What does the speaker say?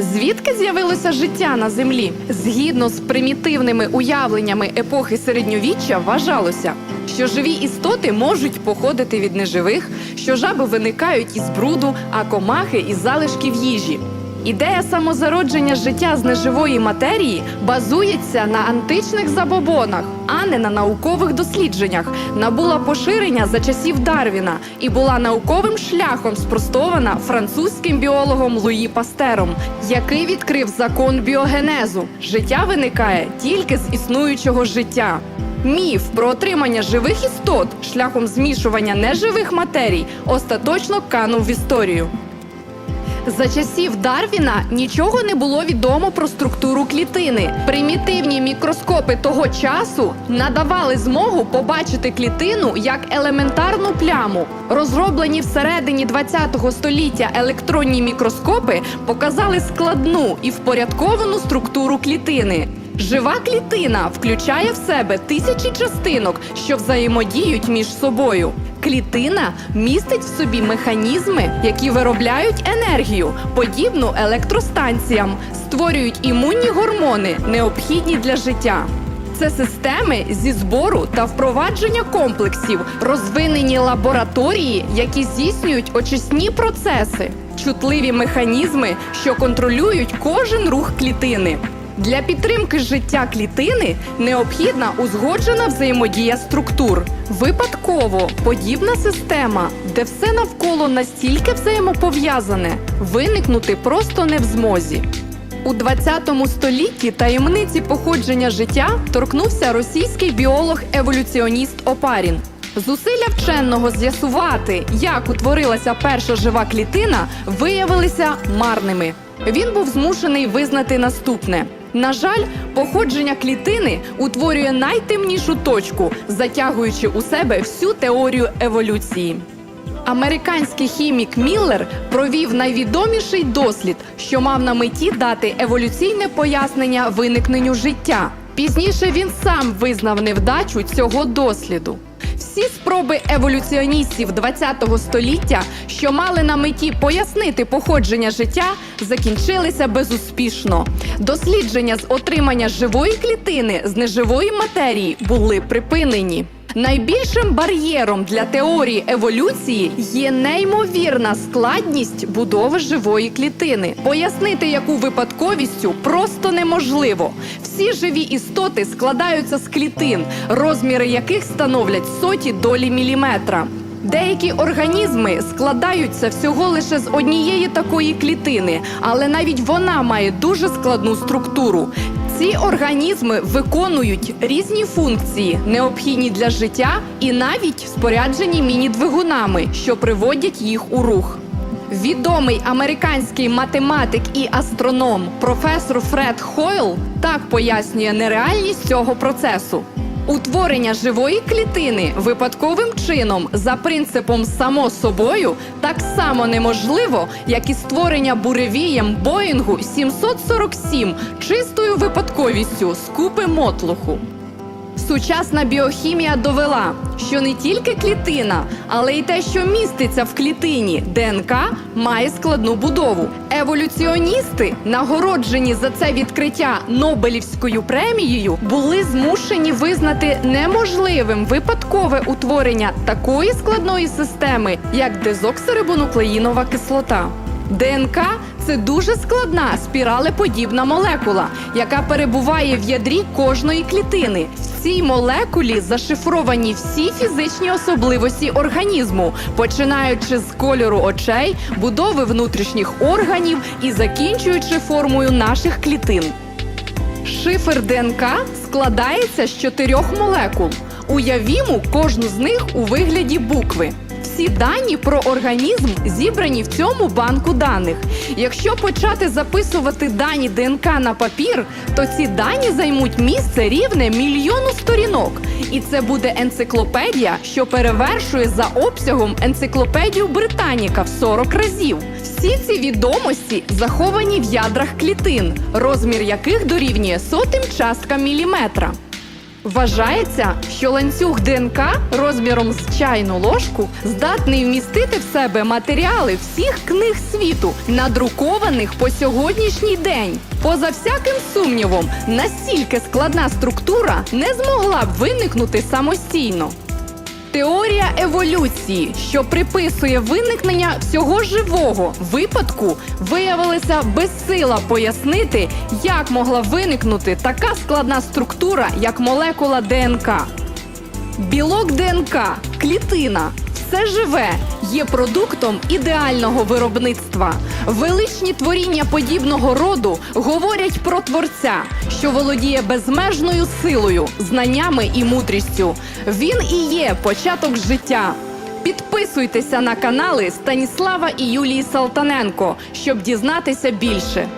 Звідки з'явилося життя на землі? Згідно з примітивними уявленнями епохи середньовіччя, вважалося, що живі істоти можуть походити від неживих, що жаби виникають із бруду, а комахи із залишків їжі. Ідея самозародження життя з неживої матерії базується на античних забобонах, а не на наукових дослідженнях. Набула поширення за часів Дарвіна і була науковим шляхом спростована французьким біологом Луї Пастером, який відкрив закон біогенезу. Життя виникає тільки з існуючого життя. Міф про отримання живих істот шляхом змішування неживих матерій остаточно канув в історію. За часів Дарвіна нічого не було відомо про структуру клітини. Примітивні мікроскопи того часу надавали змогу побачити клітину як елементарну пляму. Розроблені всередині ХХ століття електронні мікроскопи показали складну і впорядковану структуру клітини. Жива клітина включає в себе тисячі частинок, що взаємодіють між собою. Клітина містить в собі механізми, які виробляють енергію, подібну електростанціям, створюють імунні гормони, необхідні для життя. Це системи зі збору та впровадження комплексів, розвинені лабораторії, які здійснюють очисні процеси, чутливі механізми, що контролюють кожен рух клітини. Для підтримки життя клітини необхідна узгоджена взаємодія структур. Випадково подібна система, де все навколо настільки взаємопов'язане, виникнути просто не в змозі. У 20 столітті таємниці походження життя торкнувся російський біолог-еволюціоніст Опарін. Зусилля вченого з'ясувати, як утворилася перша жива клітина, виявилися марними. Він був змушений визнати наступне: на жаль, походження клітини утворює найтемнішу точку, затягуючи у себе всю теорію еволюції. Американський хімік Міллер провів найвідоміший дослід, що мав на меті дати еволюційне пояснення виникненню життя. Пізніше він сам визнав невдачу цього досліду. Всі спроби еволюціоністів ХХ століття, що мали на меті пояснити походження життя, закінчилися безуспішно. Дослідження з отримання живої клітини з неживої матерії були припинені. Найбільшим бар'єром для теорії еволюції є неймовірна складність будови живої клітини. Пояснити яку випадковістю просто неможливо. Всі живі істоти складаються з клітин, розміри яких становлять соті долі міліметра. Деякі організми складаються всього лише з однієї такої клітини, але навіть вона має дуже складну структуру. Ці організми виконують різні функції, необхідні для життя, і навіть споряджені міні-двигунами, що приводять їх у рух. Відомий американський математик і астроном професор Фред Хойл так пояснює нереальність цього процесу. Утворення живої клітини випадковим чином за принципом само собою так само неможливо, як і створення буревієм Боїнгу 747 чистою випадковістю з купи мотлуху. Сучасна біохімія довела, що не тільки клітина, але й те, що міститься в клітині ДНК, має складну будову. Еволюціоністи, нагороджені за це відкриття Нобелівською премією, були змушені визнати неможливим випадкове утворення такої складної системи, як дезоксирибонуклеїнова кислота. ДНК це дуже складна спіралеподібна молекула, яка перебуває в ядрі кожної клітини. В цій молекулі зашифровані всі фізичні особливості організму, починаючи з кольору очей, будови внутрішніх органів і закінчуючи формою наших клітин. Шифр ДНК складається з чотирьох молекул. Уявімо кожну з них у вигляді букви. Всі дані про організм зібрані в цьому банку даних. Якщо почати записувати дані ДНК на папір, то ці дані займуть місце рівне мільйону сторінок. І це буде енциклопедія, що перевершує за обсягом енциклопедію Британіка в 40 разів. Всі ці відомості заховані в ядрах клітин, розмір яких дорівнює сотим часткам міліметра. Вважається, що ланцюг ДНК розміром з чайну ложку здатний вмістити в себе матеріали всіх книг світу, надрукованих по сьогоднішній день. Поза всяким сумнівом, настільки складна структура не змогла б виникнути самостійно. Теорія еволюції, що приписує виникнення всього живого випадку, виявилася безсила пояснити, як могла виникнути така складна структура, як молекула ДНК. Білок ДНК, клітина, все живе є продуктом ідеального виробництва. Величні творіння подібного роду говорять про творця, що володіє безмежною силою, знаннями і мудрістю. Він і є початок життя. Підписуйтеся на канали Станіслава і Юлії Салтаненко, щоб дізнатися більше.